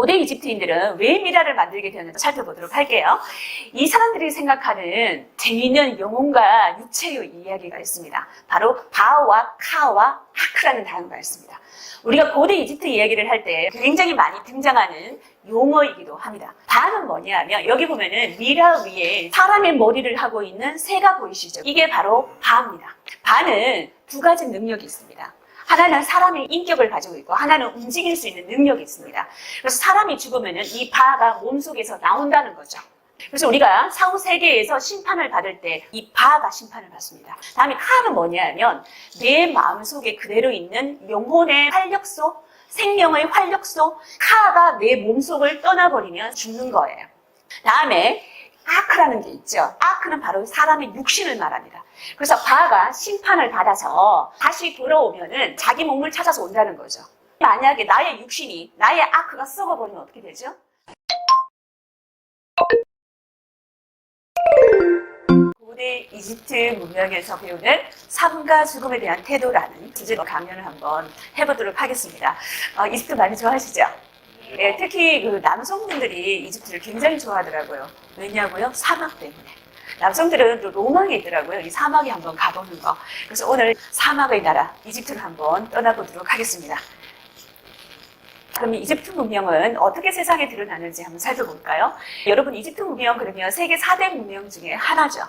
고대 이집트인들은 왜 미라를 만들게 되었는지 살펴보도록 할게요. 이 사람들이 생각하는 재미있는 영혼과 육체의 이야기가 있습니다. 바로 바와 카와 하크라는 단어가 있습니다. 우리가 고대 이집트 이야기를 할 때 굉장히 많이 등장하는 용어이기도 합니다. 바는 뭐냐면 여기 보면은 미라 위에 사람의 머리를 하고 있는 새가 보이시죠? 이게 바로 바입니다. 바는 두 가지 능력이 있습니다. 하나는 사람의 인격을 가지고 있고 하나는 움직일 수 있는 능력이 있습니다. 그래서 사람이 죽으면은 이 바가 몸속에서 나온다는 거죠. 그래서 우리가 사후 세계에서 심판을 받을 때 이 바가 심판을 받습니다. 다음에 카는 뭐냐면 내 마음 속에 그대로 있는 영혼의 활력소, 생명의 활력소, 카가 내 몸속을 떠나버리면 죽는 거예요. 다음에 아크라는 게 있죠. 아크는 바로 사람의 육신을 말합니다. 그래서 바가 심판을 받아서 다시 돌아오면은 자기 몸을 찾아서 온다는 거죠. 만약에 나의 육신이, 나의 아크가 썩어버리면 어떻게 되죠? 고대 이집트 문명에서 배우는 삶과 죽음에 대한 태도라는 주제로 강연을 한번 해보도록 하겠습니다. 어, 이집트 많이 좋아하시죠? 네, 특히 그 남성분들이 이집트를 굉장히 좋아하더라고요. 왜냐고요? 사막 때문에. 남성들은 또 로망이 있더라고요. 이 사막에 한번 가보는 거. 그래서 오늘 사막의 나라 이집트를 한번 떠나보도록 하겠습니다. 그럼 이집트 문명은 어떻게 세상에 드러나는지 한번 살펴볼까요? 여러분 이집트 문명 그러면 세계 4대 문명 중에 하나죠.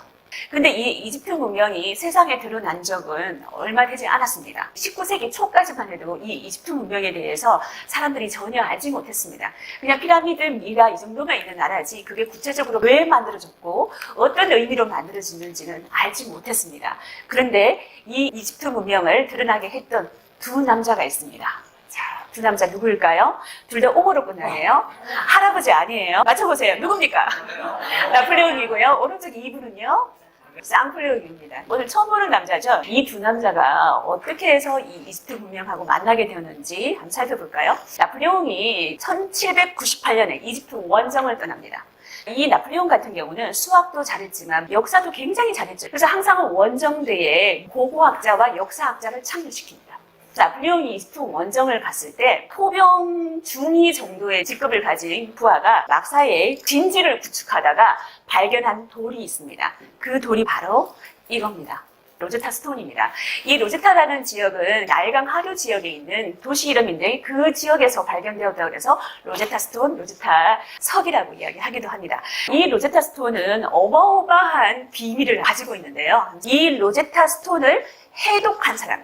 근데 이 이집트 문명이 세상에 드러난 적은 얼마 되지 않았습니다. 19세기 초까지만 해도 이 이집트 문명에 대해서 사람들이 전혀 알지 못했습니다. 그냥 피라미드, 미라 이 정도가 있는 나라지 그게 구체적으로 왜 만들어졌고 어떤 의미로 만들어졌는지는 알지 못했습니다. 그런데 이 이집트 문명을 드러나게 했던 두 남자가 있습니다. 자, 두 남자 누구일까요? 둘다 끝나네요. 할아버지 아니에요. 맞춰보세요. 누굽니까? 나폴레옹이고요. 오른쪽 이분은요. 쌍플레옹입니다. 오늘 처음 보는 남자죠. 이 두 남자가 어떻게 해서 이 이집트 문명하고 만나게 되었는지 한번 살펴볼까요? 나폴레옹이 1798년에 이집트 원정을 떠납니다. 이 나폴레옹 같은 경우는 수학도 잘했지만 역사도 굉장히 잘했죠. 그래서 항상 원정대에 고고학자와 역사학자를 참여시킵니다. 나폴레옹이 이집트 원정을 갔을 때 포병 중위 정도의 직급을 가진 부하가 막사에 진지를 구축하다가 발견한 돌이 있습니다. 그 돌이 바로 이겁니다. 로제타 스톤입니다. 이 로제타라는 지역은 나일강 하류 지역에 있는 도시 이름인데 그 지역에서 발견되었다고 해서 로제타 스톤, 로제타 석이라고 이야기하기도 합니다. 이 로제타 스톤은 어마어마한 비밀을 가지고 있는데요. 이 로제타 스톤을 해독한 사람,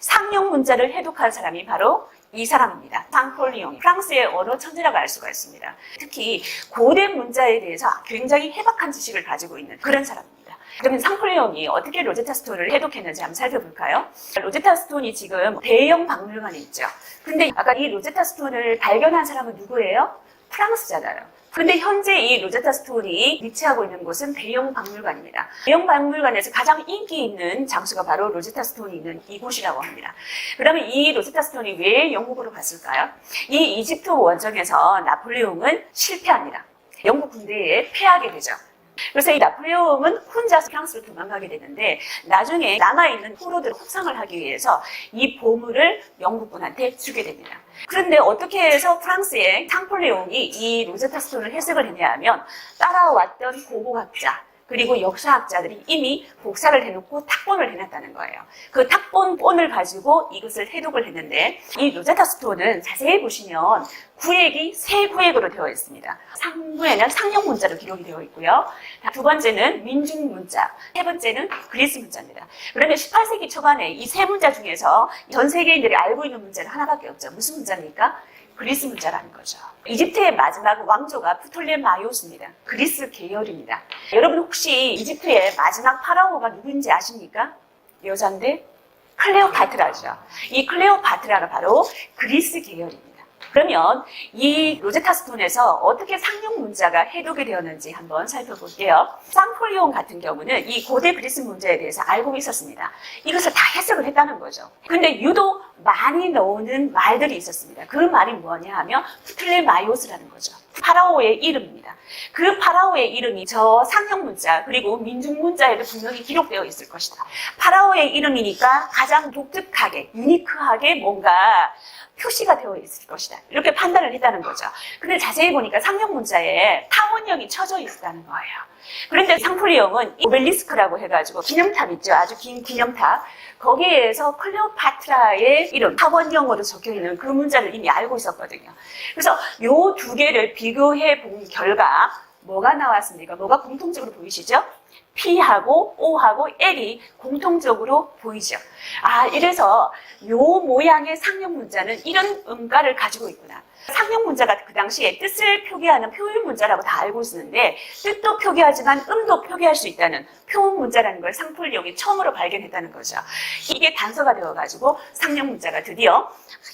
상용 문자를 해독한 사람이 바로 이 사람입니다. 상폴리옹. 프랑스의 언어 천재라고 알 수가 있습니다. 특히 고대 문자에 대해서 굉장히 해박한 지식을 가지고 있는 그런 사람입니다. 그러면 상폴리옹이 어떻게 로제타 스톤을 해독했는지 한번 살펴볼까요? 로제타 스톤이 지금 대형 박물관에 있죠. 근데 아까 이 로제타 스톤을 발견한 사람은 누구예요? 프랑스잖아요. 근데 현재 이 로제타 스톤이 위치하고 있는 곳은 대형 박물관입니다. 대형 박물관에서 가장 인기 있는 장소가 바로 로제타 스톤이 있는 이곳이라고 합니다. 그러면 이 로제타 스톤이 왜 영국으로 갔을까요? 이 이집트 원정에서 나폴레옹은 실패합니다. 영국 군대에 패하게 되죠. 그래서 이 나폴레옹은 혼자서 프랑스로 도망가게 되는데 나중에 남아있는 포로들을 협상을 하기 위해서 이 보물을 영국군한테 주게 됩니다. 그런데 어떻게 해서 프랑스의 상폴레옹이 이 로제타 스톤을 해석을 했냐 하면 따라왔던 고고학자 그리고 역사학자들이 이미 복사를 해놓고 탁본을 해놨다는 거예요. 그 탁본 본을 가지고 이것을 해독을 했는데 이 로제타 스톤은 자세히 보시면 구획이 세 구획으로 되어 있습니다. 상부에는 상용 문자로 기록이 되어 있고요. 두 번째는 민중 문자, 세 번째는 그리스 문자입니다. 그러면 18세기 초반에 이 세 문자 중에서 전 세계인들이 알고 있는 문자는 하나밖에 없죠. 무슨 문자입니까? 그리스 문자라는 거죠. 이집트의 마지막 왕조가 프톨레마이오스입니다. 그리스 계열입니다. 여러분 혹시 이집트의 마지막 파라오가 누구인지 아십니까? 여잔데 클레오파트라죠. 이 클레오파트라가 바로 그리스 계열입니다. 그러면 이 로제타 스톤에서 어떻게 상용 문자가 해독이 되었는지 한번 살펴볼게요. 쌍폴리온 같은 경우는 이 고대 그리스 문자에 대해서 알고 있었습니다. 이것을 다 해석을 했다는 거죠. 근데 유독 많이 나오는 말들이 있었습니다. 그 말이 뭐냐 하면 프틀레마이오스라는 거죠. 파라오의 이름입니다. 그 파라오의 이름이 저 상형 문자 그리고 민중 문자에도 분명히 기록되어 있을 것이다. 파라오의 이름이니까 가장 독특하게 유니크하게 뭔가 표시가 되어 있을 것이다. 이렇게 판단을 했다는 거죠. 근데 자세히 보니까 상형 문자에 타원형이 쳐져 있다는 거예요. 그런데 상풀리형은 오벨리스크라고 해가지고 기념탑 있죠. 아주 긴 기념탑. 거기에서 클레오파트라의 이름 타원형으로 적혀 있는 그 문자를 이미 알고 있었거든요. 그래서 요 두 개를 비교해 본 결과 뭐가 나왔습니까? 뭐가 공통적으로 보이시죠? P하고 O하고 L이 공통적으로 보이죠. 아, 이래서 요 모양의 상형 문자는 이런 음가를 가지고 있구나. 상형 문자가 그 당시에 뜻을 표기하는 표현 문자라고 다 알고 있었는데 뜻도 표기하지만 음도 표기할 수 있다는 표현 문자라는 걸 상풀용이 처음으로 발견했다는 거죠. 이게 단서가 되어가지고 상형 문자가 드디어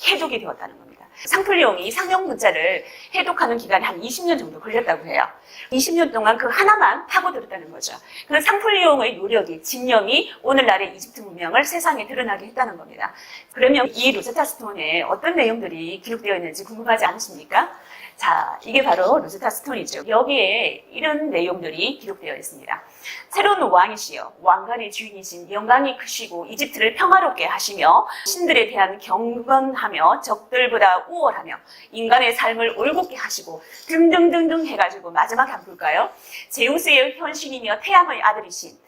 해독이 되었다는 겁니 다. 상풀용이 상형 문자를 해독하는 기간이 한 20년 정도 걸렸다고 해요. 20년 동안 그 하나만 파고들었다는 거죠. 그 상풀리용의 노력이, 집념이 오늘날의 이집트 문명을 세상에 드러나게 했다는 겁니다. 그러면 이 로제타 스톤에 어떤 내용들이 기록되어 있는지 궁금하지 않으십니까? 자, 이게 바로 로제타 스톤이죠. 여기에 이런 내용들이 기록되어 있습니다. 새로운 왕이시여, 왕관의 주인이신 영광이 크시고 이집트를 평화롭게 하시며 신들에 대한 경건하며 적들보다 우월하며 인간의 삶을 올곧게 하시고 등등등등 해가지고 마지막에 한번 볼까요? 제우스의 현신이며 태양의 아들이신 푸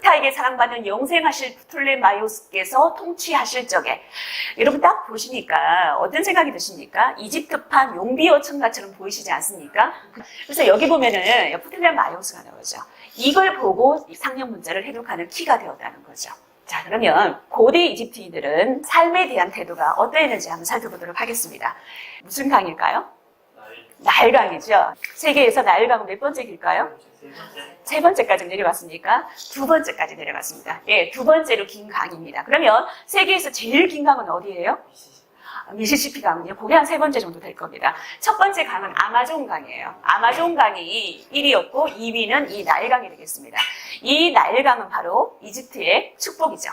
타에게 사랑받는 영생하실 프톨레마이오스께서 통치하실 적에 여러분 딱 보시니까 어떤 생각이 드십니까? 이집트판 용비어 청가처럼 보이시지 않습니까? 그래서 여기 보면은 프톨레마이오스가 나오죠. 이걸 보고 이 상형 문자를 해독하는 키가 되었다는 거죠. 자, 그러면 고대 이집트인들은 삶에 대한 태도가 어떠했는지 한번 살펴보도록 하겠습니다. 무슨 강일까요? 나일강이죠. 세계에서 나일강은 몇 번째 길까요? 세 번째. 세 번째까지 내려갔습니까? 두 번째까지 내려갔습니다. 예, 두 번째로 긴 강입니다. 그러면 세계에서 제일 긴 강은 어디예요? 미시시피 강은요, 그게 한 세 번째 정도 될 겁니다. 첫 번째 강은 아마존 강이에요. 아마존 강이 1위였고 2위는 이 나일강이 되겠습니다. 이 나일강은 바로 이집트의 축복이죠.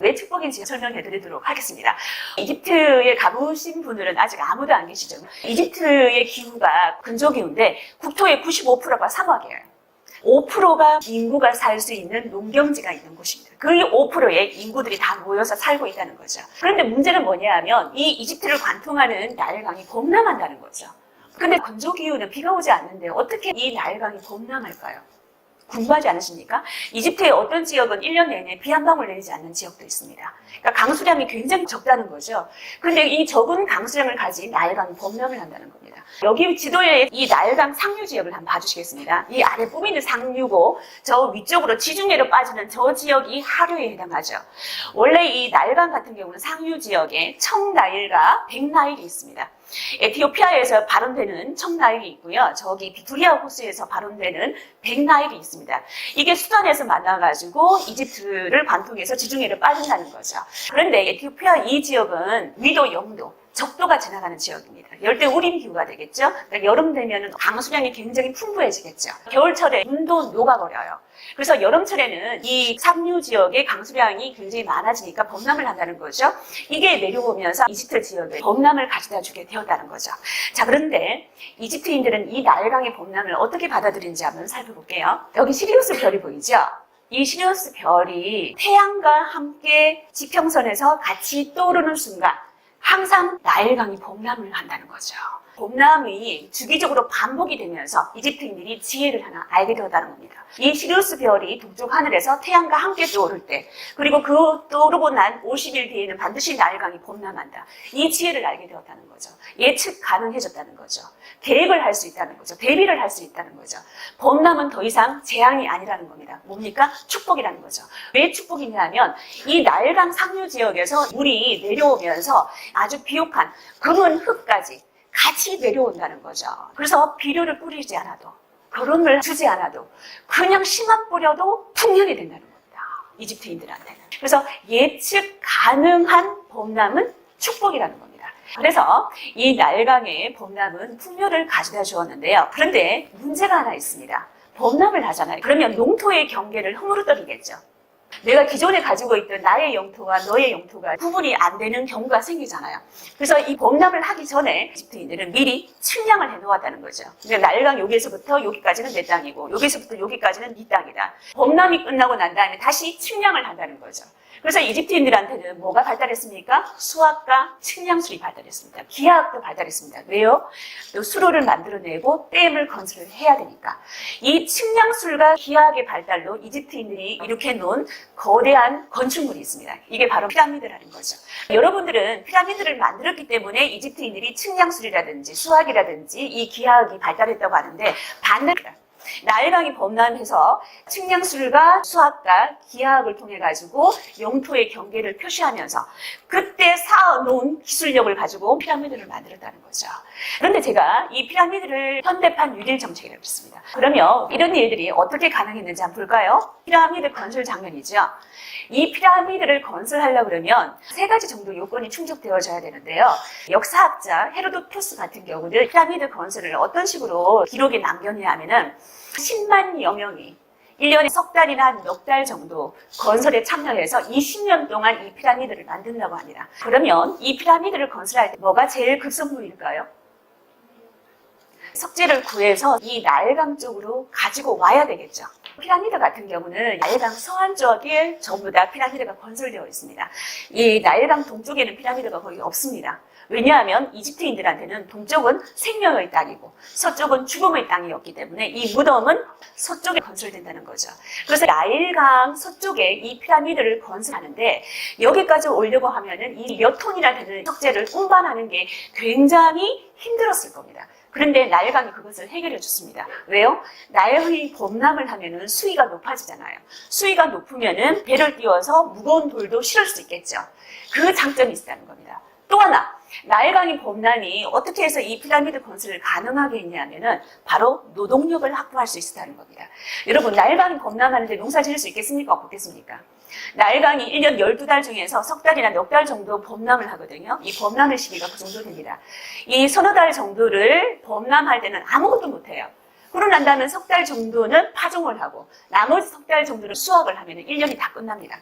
왜 축복인지 설명해 드리도록 하겠습니다. 이집트에 가보신 분들은 아직 아무도 안 계시죠. 이집트의 기후가 근조기후인데 국토의 95%가 사막이에요. 5%가 인구가 살 수 있는 농경지가 있는 곳입니다. 그 5%의 인구들이 다 모여서 살고 있다는 거죠. 그런데 문제는 뭐냐 하면 이 이집트를 관통하는 나일강이 범람한다는 거죠. 근데 건조 기후는 비가 오지 않는데 어떻게 이 나일강이 범람할까요? 궁금하지 않으십니까? 이집트의 어떤 지역은 1년 내내 비 한 방울 내리지 않는 지역도 있습니다. 그러니까 강수량이 굉장히 적다는 거죠. 근데 이 적은 강수량을 가진 나일강이 범람을 한다는 여기 지도에 이 나일강 상류 지역을 한번 봐주시겠습니다. 이 아래 뿌미는 상류고 저 위쪽으로 지중해로 빠지는 저 지역이 하류에 해당하죠. 원래 이 나일강 같은 경우는 상류 지역에 청나일과 백나일이 있습니다. 에티오피아에서 발원되는 청나일이 있고요. 저기 비토리아 호수에서 발원되는 백나일이 있습니다. 이게 수단에서 만나가지고 이집트를 관통해서 지중해를 빠진다는 거죠. 그런데 에티오피아 이 지역은 위도 0도, 적도가 지나가는 지역입니다. 열대 우림 기후가 되겠죠. 그러니까 여름 되면 강수량이 굉장히 풍부해지겠죠. 겨울철에 눈도 녹아버려요. 그래서 여름철에는 이 상류 지역의 강수량이 굉장히 많아지니까 범람을 한다는 거죠. 이게 내려오면서 이집트 지역에 범람을 가져다 주게 되었다는 거죠. 자, 그런데 이집트인들은 이 나일강의 범람을 어떻게 받아들인지 한번 살펴볼게요. 여기 시리우스 별이 보이죠? 이 시리우스 별이 태양과 함께 지평선에서 같이 떠오르는 순간 항상 나일강이 범람을 한다는 거죠. 범람이 주기적으로 반복이 되면서 이집트인들이 지혜를 하나 알게 되었다는 겁니다. 이 시리우스 별이 동쪽 하늘에서 태양과 함께 떠오를 때, 그리고 그 떠오르고 난 50일 뒤에는 반드시 나일강이 범람한다. 이 지혜를 알게 되었다는 거죠. 예측 가능해졌다는 거죠. 계획을 할 수 있다는 거죠. 대비를 할 수 있다는 거죠. 범람은 더 이상 재앙이 아니라는 겁니다. 뭡니까? 축복이라는 거죠. 왜 축복이냐면 이 나일강 상류 지역에서 물이 내려오면서 아주 비옥한 금은 흙까지 같이 내려온다는 거죠. 그래서 비료를 뿌리지 않아도 거름을 주지 않아도 그냥 씨만 뿌려도 풍년이 된다는 겁니다. 이집트인들한테는. 그래서 예측 가능한 범람은 축복이라는 겁니다. 그래서 이 날강의 범람은 풍요를 가져다 주었는데요. 그런데 문제가 하나 있습니다. 범람을 하잖아요. 그러면 농토의 경계를 허물어뜨리겠죠. 내가 기존에 가지고 있던 나의 영토와 너의 영토가 구분이 안 되는 경우가 생기잖아요. 그래서 이 범람을 하기 전에 이집트인들은 미리 측량을 해 놓았다는 거죠. 그러니까 나일강 여기에서부터 여기까지는 내 땅이고 여기서부터 여기까지는 네 땅이다. 범람이 끝나고 난 다음에 다시 측량을 한다는 거죠. 그래서 이집트인들한테는 뭐가 발달했습니까? 수학과 측량술이 발달했습니다. 기하학도 발달했습니다. 왜요? 또 수로를 만들어내고 댐을 건설을 해야 되니까. 이 측량술과 기하학의 발달로 이집트인들이 이렇게 놓은 거대한 건축물이 있습니다. 이게 바로 피라미드라는 거죠. 여러분들은 피라미드를 만들었기 때문에 이집트인들이 측량술이라든지 수학이라든지 이 기하학이 발달했다고 하는데 반대입니다. 나일강이 범람해서 측량술과 수학과 기하학을 통해 가지고 영토의 경계를 표시하면서 그때 쌓아놓은 기술력을 가지고 피라미드를 만들었다는 거죠. 그런데 제가 이 피라미드를 현대판 유딜 정책이라고 했습니다. 그러면 이런 일들이 어떻게 가능했는지 한번 볼까요? 피라미드 건설 장면이죠. 이 피라미드를 건설하려고 그러면 세 가지 정도 요건이 충족되어져야 되는데요. 역사학자 헤로도토스 같은 경우는 피라미드 건설을 어떤 식으로 기록에 남겼냐 하면은 10만 여명이 1년에 석 달이나 몇달 정도 건설에 참여해서 20년 동안 이 피라미드를 만든다고 합니다. 그러면 이 피라미드를 건설할 때 뭐가 제일 급선무일까요? 석재를 구해서 이 나일강 쪽으로 가지고 와야 되겠죠. 피라미드 같은 경우는 나일강 서안 쪽에 전부 다 피라미드가 건설되어 있습니다. 이 나일강 동쪽에는 피라미드가 거의 없습니다. 왜냐하면 이집트인들한테는 동쪽은 생명의 땅이고 서쪽은 죽음의 땅이었기 때문에 이 무덤은 서쪽에 건설된다는 거죠. 그래서 나일강 서쪽에 이 피라미드를 건설하는데 여기까지 오려고 하면은 이 몇 톤이나 되는 석재를 운반하는 게 굉장히 힘들었을 겁니다. 그런데 나일강이 그것을 해결해 줬습니다. 왜요? 나일강이 범람을 하면은 수위가 높아지잖아요. 수위가 높으면은 배를 띄워서 무거운 돌도 실을 수 있겠죠. 그 장점이 있다는 겁니다. 또 하나, 나일강이 범람이 어떻게 해서 이 피라미드 건설을 가능하게 했냐면은 바로 노동력을 확보할 수 있었다는 겁니다. 여러분, 나일강이 범람하는데 농사 지을 수 있겠습니까? 없겠습니까? 나일강이 1년 12달 중에서 석 달이나 몇 달 정도 범람을 하거든요. 이 범람의 시기가 그 정도 됩니다. 이 서너 달 정도를 범람할 때는 아무것도 못해요. 그러고 난 다음에 석달 정도는 파종을 하고 나머지 석 달 정도는 수확을 하면 1년이 다 끝납니다.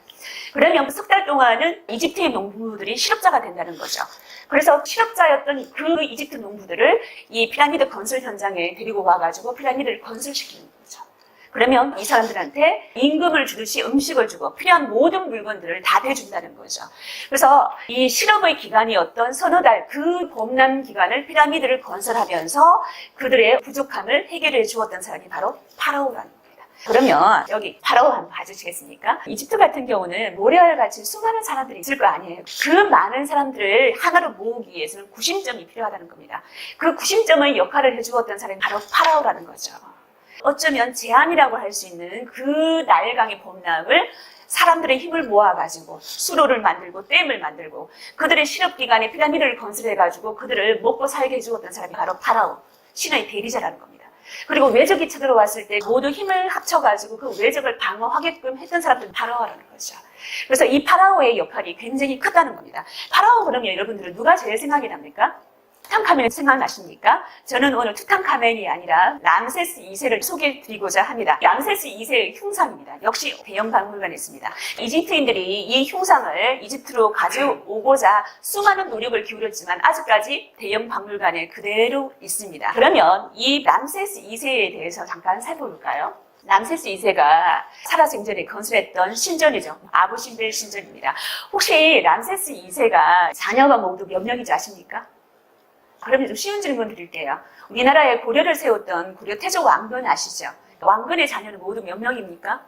그러면 석달 동안은 이집트의 농부들이 실업자가 된다는 거죠. 그래서 실업자였던 그 이집트 농부들을 이 피라미드 건설 현장에 데리고 와가지고 피라미드를 건설시키는 거죠. 그러면 이 사람들한테 임금을 주듯이 음식을 주고 필요한 모든 물건들을 다 대준다는 거죠. 그래서 이 실업의 기간이었던 서너 달 그 범람 기간을 피라미드를 건설하면서 그들의 부족함을 해결해 주었던 사람이 바로 파라오라는 겁니다. 그러면 여기 파라오 한번 봐주시겠습니까? 이집트 같은 경우는 모래알 같이 수많은 사람들이 있을 거 아니에요. 그 많은 사람들을 하나로 모으기 위해서는 구심점이 필요하다는 겁니다. 그 구심점의 역할을 해주었던 사람이 바로 파라오라는 거죠. 어쩌면 제한이라고 할 수 있는 그 나일강의 범람을 사람들의 힘을 모아가지고 수로를 만들고 댐을 만들고 그들의 실업 기간에 피라미드를 건설해가지고 그들을 먹고 살게 해주었던 사람이 바로 파라오 신의 대리자라는 겁니다. 그리고 외적이 쳐들어왔을 때 모두 힘을 합쳐가지고 그 외적을 방어하게끔 했던 사람들은 파라오라는 거죠. 그래서 이 파라오의 역할이 굉장히 크다는 겁니다. 파라오 그러면 여러분들은 누가 제일 생각이 납니까? 투탕카멘 생각나십니까? 저는 오늘 투탕카멘이 아니라 람세스 2세를 소개해드리고자 합니다. 람세스 2세의 흉상입니다. 역시 대형 박물관에 있습니다. 이집트인들이 이 흉상을 이집트로 가져오고자 수많은 노력을 기울였지만 아직까지 대형 박물관에 그대로 있습니다. 그러면 이 람세스 2세에 대해서 잠깐 살펴볼까요? 람세스 2세가 살아생전에 건설했던 신전이죠. 아부신벨 신전입니다. 혹시 람세스 2세가 자녀가 모두 몇 명인지 아십니까? 그러면 좀 쉬운 질문 드릴게요. 우리나라에 고려를 세웠던 고려 태조 왕건 아시죠? 왕건의 자녀는 모두 몇 명입니까?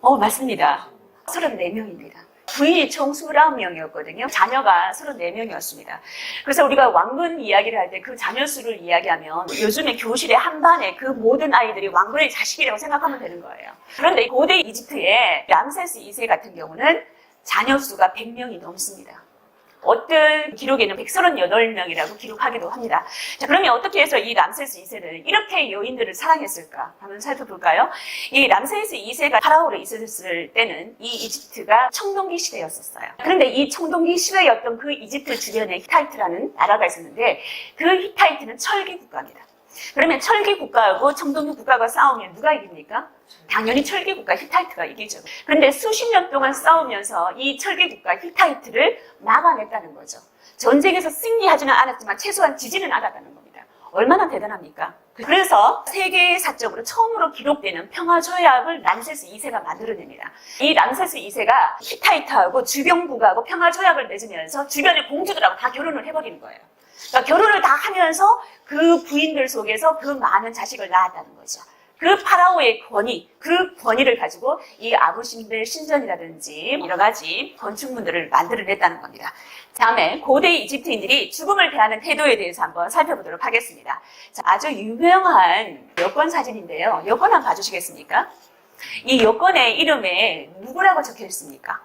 어, 맞습니다. 34명입니다. 부인이 총 29명이었거든요. 자녀가 34명이었습니다. 그래서 우리가 왕건 이야기를 할 때 그 자녀 수를 이야기하면 요즘에 교실에 한 반에 그 모든 아이들이 왕건의 자식이라고 생각하면 되는 거예요. 그런데 고대 이집트의 람세스 2세 같은 경우는 자녀 수가 100명이 넘습니다. 어떤 기록에는 138명이라고 기록하기도 합니다. 자, 그러면 어떻게 해서 이 람세스 2세는 이렇게 여인들을 사랑했을까? 한번 살펴볼까요? 이 람세스 2세가 파라오로 있었을 때는 이 이집트가 청동기 시대였었어요. 그런데 이 청동기 시대였던 그 이집트 주변에 히타이트라는 나라가 있었는데 그 히타이트는 철기 국가입니다. 그러면 철기 국가하고 청동기 국가가 싸우면 누가 이깁니까? 당연히 철기 국가 히타이트가 이기죠. 그런데 수십 년 동안 싸우면서 이 철기 국가 히타이트를 막아냈다는 거죠. 전쟁에서 승리하지는 않았지만 최소한 지지는 않았다는 겁니다. 얼마나 대단합니까? 그래서 세계사적으로 처음으로 기록되는 평화조약을 람세스 2세가 만들어냅니다. 이 람세스 2세가 히타이트하고 주병국하고 평화조약을 맺으면서 주변의 공주들하고 다 결혼을 해버리는 거예요. 그러니까 결혼을 다 하면서 그 부인들 속에서 그 많은 자식을 낳았다는 거죠. 그 파라오의 권위, 그 권위를 가지고 이 아부신벨 신전이라든지 여러 가지 건축물들을 만들어냈다는 겁니다. 다음에 고대 이집트인들이 죽음을 대하는 태도에 대해서 한번 살펴보도록 하겠습니다. 자, 아주 유명한 여권 사진인데요. 여권 한번 봐주시겠습니까? 이 여권의 이름에 누구라고 적혀 있습니까?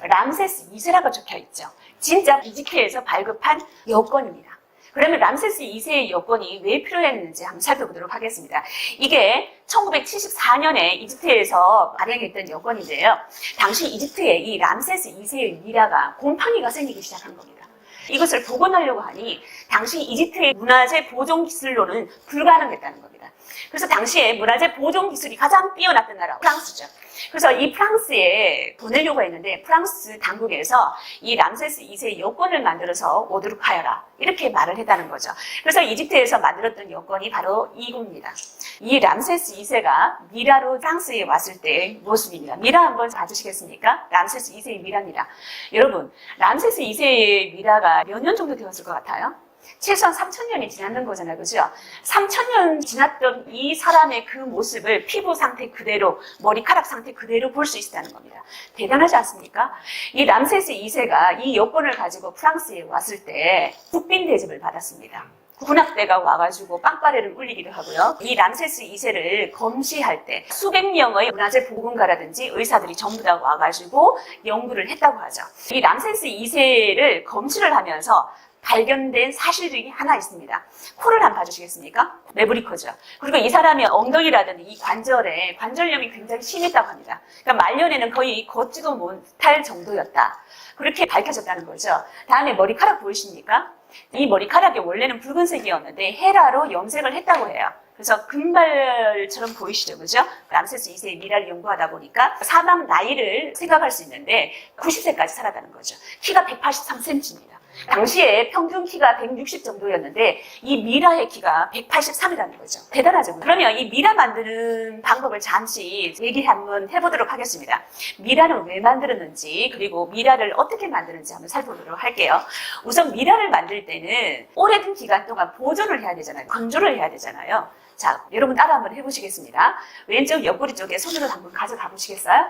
람세스 2세라고 적혀 있죠. 진짜 이집트에서 발급한 여권입니다. 그러면 람세스 2세의 여권이 왜 필요했는지 한번 살펴보도록 하겠습니다. 이게 1974년에 이집트에서 발행했던 여권인데요. 당시 이집트에 이 람세스 2세의 미라가 곰팡이가 생기기 시작한 겁니다. 이것을 복원하려고 하니 당시 이집트의 문화재 보존 기술로는 불가능했다는 겁니다. 그래서 당시에 문화재 보존 기술이 가장 뛰어났던 나라 프랑스죠. 그래서 이 프랑스에 보내려고 했는데 프랑스 당국에서 이 람세스 2세의 여권을 만들어서 오도록 하여라 이렇게 말을 했다는 거죠. 그래서 이집트에서 만들었던 여권이 바로 이겁니다. 이 람세스 2세가 미라로 프랑스에 왔을 때의 모습입니다. 미라 한번 봐주시겠습니까? 람세스 2세의 미라입니다. 여러분, 람세스 2세의 미라가 몇 년 정도 되었을 것 같아요? 최소한 3천 년이 지났는 거잖아요. 그죠? 3천 년 지났던 이 사람의 그 모습을 피부 상태 그대로, 머리카락 상태 그대로 볼 수 있다는 겁니다. 대단하지 않습니까? 이 람세스 2세가 이 여권을 가지고 프랑스에 왔을 때 국빈 대접을 받았습니다. 군악대가 와가지고 빵빠레를 울리기도 하고요. 이 람세스 2세를 검시할 때 수백 명의 문화재 보건가라든지 의사들이 전부 다 와가지고 연구를 했다고 하죠. 이 람세스 2세를 검시를 하면서 발견된 사실들이 하나 있습니다. 코를 한번 봐주시겠습니까? 메브리코죠. 그리고 이 사람의 엉덩이라든지 이 관절에 관절염이 굉장히 심했다고 합니다. 그러니까 말년에는 거의 걷지도 못할 정도였다. 그렇게 밝혀졌다는 거죠. 다음에 머리카락 보이십니까? 이 머리카락이 원래는 붉은색이었는데 헤라로 염색을 했다고 해요. 그래서 금발처럼 보이시죠, 그죠? 람세스 2세의 미라를 연구하다 보니까 사망 나이를 생각할 수 있는데 90세까지 살았다는 거죠. 키가 183cm입니다. 당시에 평균 키가 160 정도였는데 이 미라의 키가 183이라는 거죠. 대단하죠. 그러면 이 미라 만드는 방법을 잠시 얘기 한번 해보도록 하겠습니다. 미라는 왜 만들었는지 그리고 미라를 어떻게 만드는지 한번 살펴보도록 할게요. 우선 미라를 만들 때는 오래된 기간 동안 보존을 해야 되잖아요. 건조를 해야 되잖아요. 자, 여러분 따라 한번 해보시겠습니다. 왼쪽 옆구리 쪽에 손으로 한번 가져가 보시겠어요?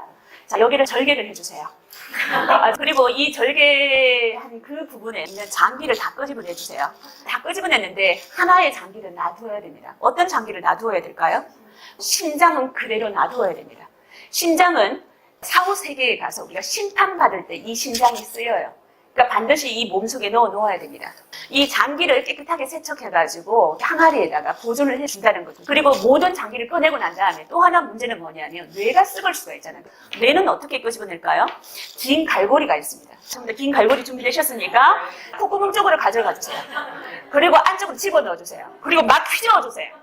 자, 여기를 절개를 해주세요. 아, 그리고 이 절개한 그 부분에 있는 장기를 다 끄집어내 주세요. 다 끄집어냈는데 하나의 장기를 놔두어야 됩니다. 어떤 장기를 놔두어야 될까요? 신장은 그대로 놔두어야 됩니다. 신장은 사후 세계에 가서 우리가 심판받을 때 이 신장이 쓰여요. 그러니까 반드시 이 몸속에 넣어 놓아야 됩니다. 이 장기를 깨끗하게 세척해가지고 항아리에다가 보존을 해준다는 거죠. 그리고 모든 장기를 꺼내고 난 다음에 또 하나 문제는 뭐냐면 뇌가 썩을 수가 있잖아요. 뇌는 어떻게 끄집어낼까요? 긴 갈고리가 있습니다. 전부 긴 갈고리 준비되셨습니까? 콧구멍 쪽으로 가져가 주세요. 그리고 안쪽으로 집어넣어 주세요. 그리고 막 휘저어 주세요.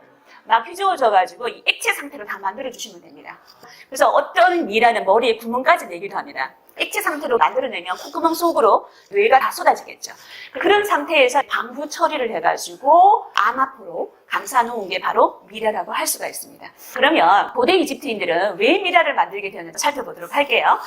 막 휘저어져가지고 이 액체 상태로 다 만들어 주시면 됩니다. 그래서 어떤 미라는 머리에 구멍까지 내기도 합니다. 액체 상태로 만들어내면 콧구멍 속으로 뇌가 다 쏟아지겠죠. 그런 상태에서 방부 처리를 해가지고 암압으로 감싸놓은 게 바로 미라라고 할 수가 있습니다. 그러면 고대 이집트인들은 왜 미라를 만들게 되었는지 살펴보도록 할게요.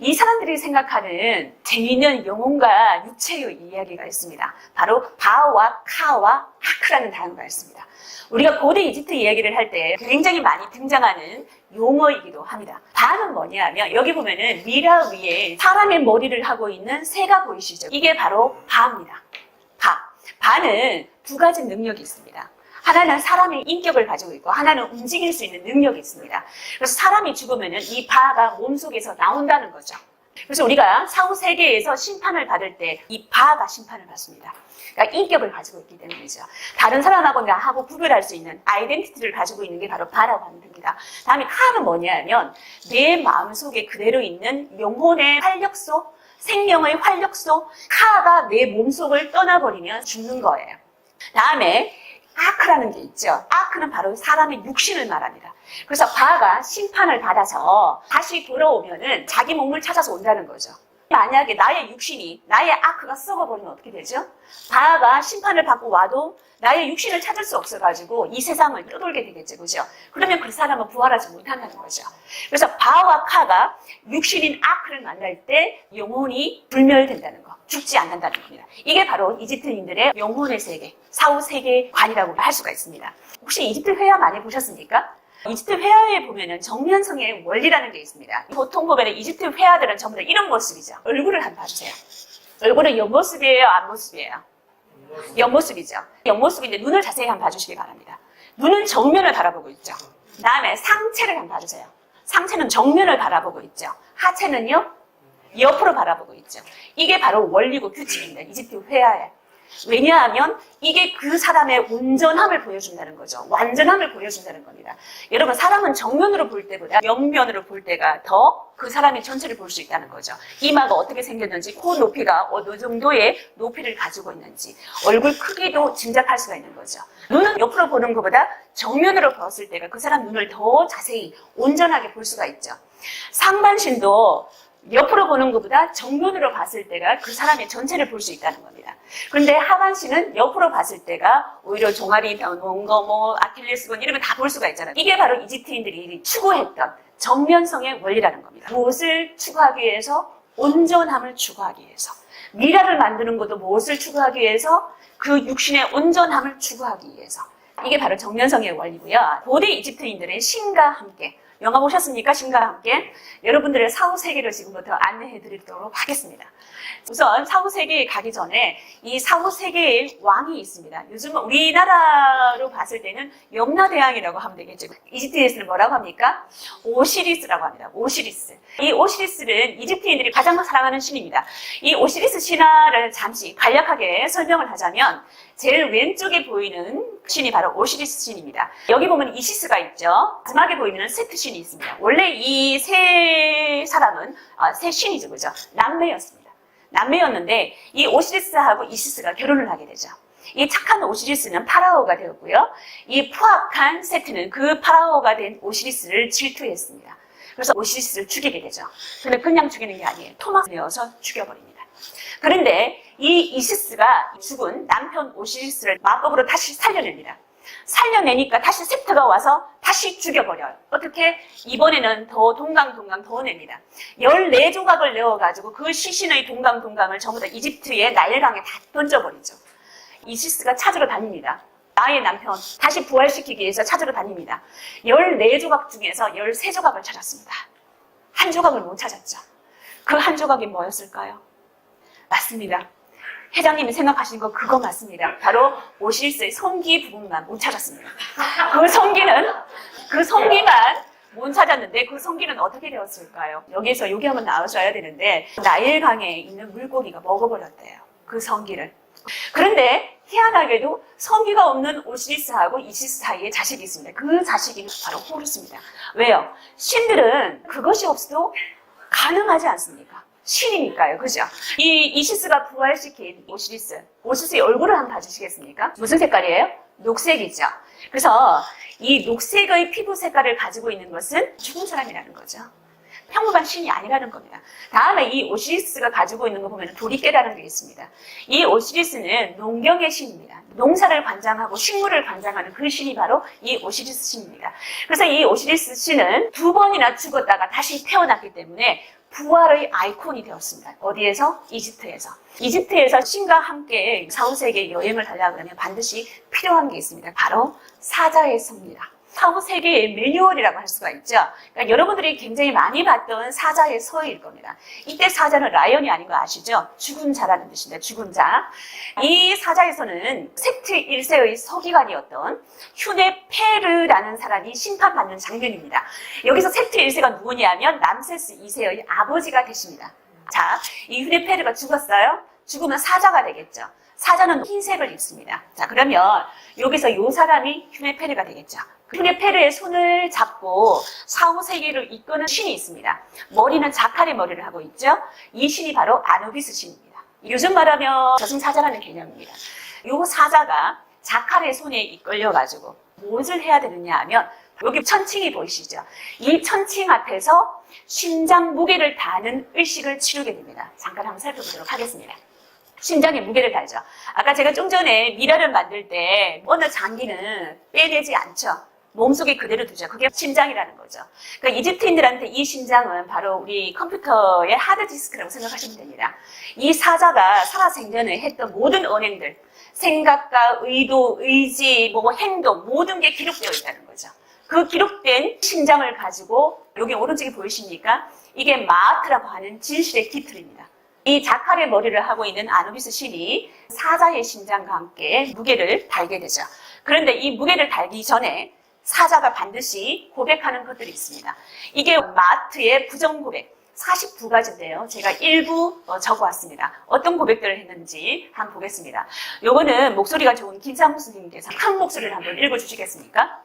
이 사람들이 생각하는 재미있는 영혼과 육체의 이야기가 있습니다. 바로 바와 카와 하크라는 단어가 있습니다. 우리가 고대 이집트 이야기를 할 때 굉장히 많이 등장하는 용어이기도 합니다. 바는 뭐냐면 여기 보면은 미라 위에 사람의 머리를 하고 있는 새가 보이시죠? 이게 바로 바입니다. 바. 바는 두 가지 능력이 있습니다. 하나는 사람의 인격을 가지고 있고 하나는 움직일 수 있는 능력이 있습니다. 그래서 사람이 죽으면은 이 바가 몸속에서 나온다는 거죠. 그래서 우리가 사후 세계에서 심판을 받을 때 이 바가 심판을 받습니다. 그러니까 인격을 가지고 있기 때문이죠. 다른 사람하고 나하고 구별할 수 있는 아이덴티티를 가지고 있는 게 바로 바라고 하면 됩니다. 다음에 카는 뭐냐면 내 마음 속에 그대로 있는 영혼의 활력소, 생명의 활력소, 카가 내 몸속을 떠나버리면 죽는 거예요. 다음에 아크라는 게 있죠. 아크는 바로 사람의 육신을 말합니다. 그래서 바가 심판을 받아서 다시 돌아오면은 자기 몸을 찾아서 온다는 거죠. 만약에 나의 육신이 나의 아크가 썩어버리면 어떻게 되죠? 바가 심판을 받고 와도 나의 육신을 찾을 수 없어가지고 이 세상을 떠돌게 되겠죠, 그죠? 그러면 그 사람은 부활하지 못한다는 거죠. 그래서 바와 카가 육신인 아크를 만날 때 영혼이 불멸된다는 거, 죽지 않는다는 겁니다. 이게 바로 이집트인들의 영혼의 세계, 사후 세계관이라고 할 수가 있습니다. 혹시 이집트 회화 많이 보셨습니까? 이집트 회화에 보면은 정면성의 원리라는 게 있습니다. 보통 보면 이집트 회화들은 전부 다 이런 모습이죠. 얼굴을 한번 봐주세요. 얼굴은 옆모습이에요, 앞모습이에요? 옆모습이죠. 옆모습인데 눈을 자세히 한번 봐주시기 바랍니다. 눈은 정면을 바라보고 있죠. 그 다음에 상체를 한번 봐주세요. 상체는 정면을 바라보고 있죠. 하체는요? 옆으로 바라보고 있죠. 이게 바로 원리고 규칙입니다. 이집트 회화에. 왜냐하면 이게 그 사람의 온전함을 보여준다는 거죠. 완전함을 보여준다는 겁니다. 여러분, 사람은 정면으로 볼 때보다 옆면으로 볼 때가 더 그 사람의 전체를 볼 수 있다는 거죠. 이마가 어떻게 생겼는지, 코 높이가 어느 정도의 높이를 가지고 있는지, 얼굴 크기도 짐작할 수가 있는 거죠. 눈은 옆으로 보는 것보다 정면으로 봤을 때가 그 사람 눈을 더 자세히 온전하게 볼 수가 있죠. 상반신도 옆으로 보는 것보다 정면으로 봤을 때가 그 사람의 전체를 볼 수 있다는 겁니다. 그런데 하반신은 옆으로 봤을 때가 오히려 종아리, 뭔가 뭐 아킬레스건 이런 거 다 볼 수가 있잖아요. 이게 바로 이집트인들이 추구했던 정면성의 원리라는 겁니다. 무엇을 추구하기 위해서? 온전함을 추구하기 위해서. 미라를 만드는 것도 무엇을 추구하기 위해서? 그 육신의 온전함을 추구하기 위해서. 이게 바로 정면성의 원리고요. 고대 이집트인들의 신과 함께 영화 보셨습니까? 신과 함께 여러분들의 사후 세계를 지금부터 안내해 드리도록 하겠습니다. 우선 사후 세계에 가기 전에 이 사후 세계의 왕이 있습니다. 요즘 우리나라로 봤을 때는 염라대왕이라고 하면 되겠죠. 이집트에서는 뭐라고 합니까? 오시리스라고 합니다. 오시리스. 이 오시리스는 이집트인들이 가장 사랑하는 신입니다. 이 오시리스 신화를 잠시 간략하게 설명을 하자면 제일 왼쪽에 보이는 신이 바로 오시리스 신입니다. 여기 보면 이시스가 있죠. 마지막에 보이는 세트 신이 있습니다. 원래 이 세 사람은 아, 세 신이죠, 그죠? 남매였습니다. 남매였는데 이 오시리스하고 이시스가 결혼을 하게 되죠. 이 착한 오시리스는 파라오가 되었고요. 이 포악한 세트는 그 파라오가 된 오시리스를 질투했습니다. 그래서 오시리스를 죽이게 되죠. 근데 그냥 죽이는 게 아니에요. 토막내어서 죽여버립니다. 그런데 이 이시스가 죽은 남편 오시리스를 마법으로 다시 살려냅니다. 살려내니까 다시 세트가 와서 다시 죽여버려요. 어떻게? 이번에는 더 동강동강 더 냅니다. 14조각을 내어가지고 그 시신의 동강동강을 전부 다 이집트의 나일강에 다 던져버리죠. 이시스가 찾으러 다닙니다. 나의 남편 다시 부활시키기 위해서 찾으러 다닙니다. 14조각 중에서 13조각을 찾았습니다. 한 조각을 못 찾았죠. 그 한 조각이 뭐였을까요? 맞습니다. 회장님이 생각하신 거 그거 맞습니다. 바로 오실스의 성기 부분만 못 찾았습니다. 그 성기는 그 성기만 못 찾았는데 그 성기는 어떻게 되었을까요? 여기서 여기 한번 나와줘야 되는데 나일 강에 있는 물고기가 먹어버렸대요. 그 성기를. 그런데 희한하게도 성기가 없는 오시리스하고 이시스 사이에 자식이 있습니다. 그 자식이 바로 호루스입니다. 왜요? 신들은 그것이 없어도 가능하지 않습니까? 신이니까요. 그죠? 이 이시스가 부활시킨 오시리스. 오시리스의 얼굴을 한번 봐주시겠습니까? 무슨 색깔이에요? 녹색이죠. 그래서 이 녹색의 피부 색깔을 가지고 있는 것은 죽은 사람이라는 거죠. 평범한 신이 아니라는 겁니다. 다음에 이 오시리스가 가지고 있는 거 보면 도리깨라는 게 있습니다. 이 오시리스는 농경의 신입니다. 농사를 관장하고 식물을 관장하는 그 신이 바로 이 오시리스 신입니다. 그래서 이 오시리스 신은 두 번이나 죽었다가 다시 태어났기 때문에 부활의 아이콘이 되었습니다. 어디에서? 이집트에서. 이집트에서 신과 함께 사후세계 여행을 하려고 하면 반드시 필요한 게 있습니다. 바로 사자의 성입니다. 사후 세계의 매뉴얼이라고 할 수가 있죠. 그러니까 여러분들이 굉장히 많이 봤던 사자의 서일 겁니다. 이때 사자는 라이언이 아닌 거 아시죠? 죽은 자라는 뜻입니다. 죽은 자. 이 사자에서는 세트 1세의 서기관이었던 휴네 페르라는 사람이 심판받는 장면입니다. 여기서 세트 1세가 누구냐면 남세스 2세의 아버지가 되십니다. 자, 이 휴네 페르가 죽었어요. 죽으면 사자가 되겠죠. 사자는 흰색을 입습니다. 자, 그러면 여기서 요 사람이 휴네 페르가 되겠죠. 휴네페르의 손을 잡고 사후 세계를 이끄는 신이 있습니다. 머리는 자칼의 머리를 하고 있죠. 이 신이 바로 아누비스 신입니다. 요즘 말하면 저승사자라는 개념입니다. 요 사자가 자칼의 손에 이끌려가지고 무엇을 해야 되느냐 하면 여기 천칭이 보이시죠? 이 천칭 앞에서 신장 무게를 다하는 의식을 치르게 됩니다. 잠깐 한번 살펴보도록 하겠습니다. 신장에 무게를 달죠. 아까 제가 좀 전에 미라를 만들 때 어느 장기는 빼내지 않죠. 몸속에 그대로 두죠. 그게 심장이라는 거죠. 그러니까 이집트인들한테 이 심장은 바로 우리 컴퓨터의 하드디스크라고 생각하시면 됩니다. 이 사자가 살아생전에 했던 모든 언행들, 생각과 의도, 의지, 뭐 행동 모든 게 기록되어 있다는 거죠. 그 기록된 심장을 가지고 여기 오른쪽에 보이십니까? 이게 마아트라고 하는 진실의 깃틀입니다. 이 자칼의 머리를 하고 있는 아누비스 신이 사자의 심장과 함께 무게를 달게 되죠. 그런데 이 무게를 달기 전에 사자가 반드시 고백하는 것들이 있습니다. 이게 마트의 부정 고백 49가지인데요. 제가 일부 어, 적어왔습니다. 어떤 고백들을 했는지 한번 보겠습니다. 요거는 목소리가 좋은 김상무 스님께서 큰 목소리를 한번 읽어주시겠습니까?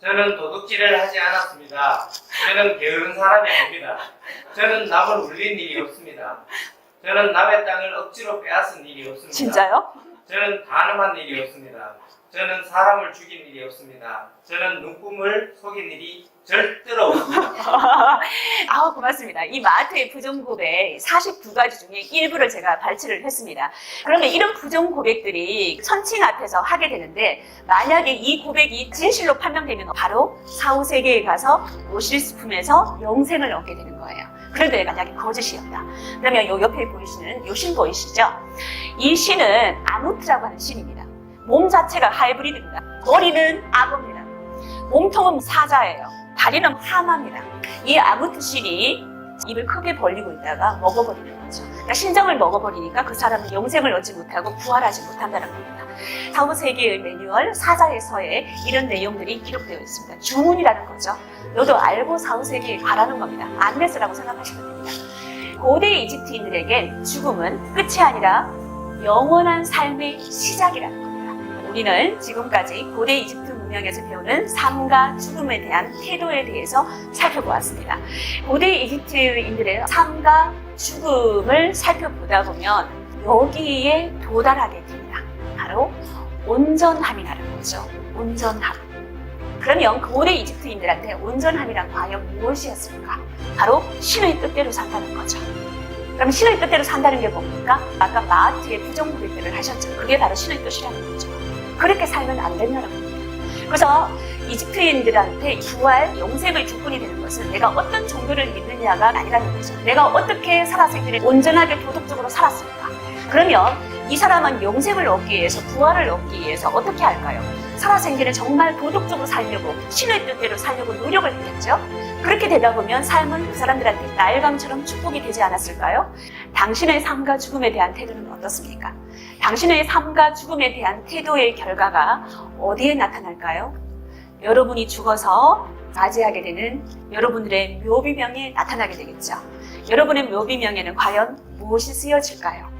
저는 도둑질을 하지 않았습니다. 저는 게으른 사람이 아닙니다. 저는 남을 울린 일이 없습니다. 저는 남의 땅을 억지로 빼앗은 일이 없습니다. 진짜요? 저는 간음한 일이 없습니다. 저는 사람을 죽인 일이 없습니다. 저는 눈금을 속인 일이 절대로 없습니다. 아우 고맙습니다. 이 마트의 부정 고백 49가지 중에 일부를 제가 발췌를 했습니다. 그러면 이런 부정 고백들이 천칭 앞에서 하게 되는데 만약에 이 고백이 진실로 판명되면 바로 사후세계에 가서 오실스품에서 영생을 얻게 되는 거예요. 그런데 만약에 거짓이었다. 그러면 요 옆에 보이시는 요 신 보이시죠? 이 신은 아무트라고 하는 신입니다. 몸 자체가 하이브리드입니다. 머리는 악어입니다. 몸통은 사자예요. 다리는 하마입니다. 이 아무트 신이 입을 크게 벌리고 있다가 먹어버리는 거죠. 그러니까 신장을 먹어버리니까 그 사람은 영생을 얻지 못하고 부활하지 못한다는 겁니다. 사후 세계의 매뉴얼 사자에서의 이런 내용들이 기록되어 있습니다. 주문이라는 거죠. 너도 알고 사후 세계에 가라는 겁니다. 안내스라고 생각하시면 됩니다. 고대 이집트인들에겐 죽음은 끝이 아니라 영원한 삶의 시작이라는. 우리는 지금까지 고대 이집트 문명에서 배우는 삶과 죽음에 대한 태도에 대해서 살펴보았습니다. 고대 이집트인들의 삶과 죽음을 살펴보다 보면 여기에 도달하게 됩니다. 바로 온전함이라는 거죠. 온전함. 그러면 고대 이집트인들한테 온전함이란 과연 무엇이었을까? 바로 신의 뜻대로 산다는 거죠. 그럼 신의 뜻대로 산다는 게 뭡니까? 아까 마하트의 부정고백들을 하셨죠. 그게 바로 신의 뜻이라는 거죠. 그렇게 살면 안 된다는 겁니다. 그래서 이집트인들한테 부활, 영생의 조건이 되는 것은 내가 어떤 정도를 믿느냐가 아니라는 거죠. 내가 어떻게 살아생들이 온전하게 도덕적으로 살았을까? 그러면 이 사람은 영생을 얻기 위해서, 부활을 얻기 위해서 어떻게 할까요? 살아생기를 정말 도덕적으로 살려고, 신의 뜻대로 살려고 노력을 했겠죠? 그렇게 되다 보면 삶은 그 사람들한테 날감처럼 축복이 되지 않았을까요? 당신의 삶과 죽음에 대한 태도는 어떻습니까? 당신의 삶과 죽음에 대한 태도의 결과가 어디에 나타날까요? 여러분이 죽어서 맞이하게 되는 여러분들의 묘비명에 나타나게 되겠죠. 여러분의 묘비명에는 과연 무엇이 쓰여질까요?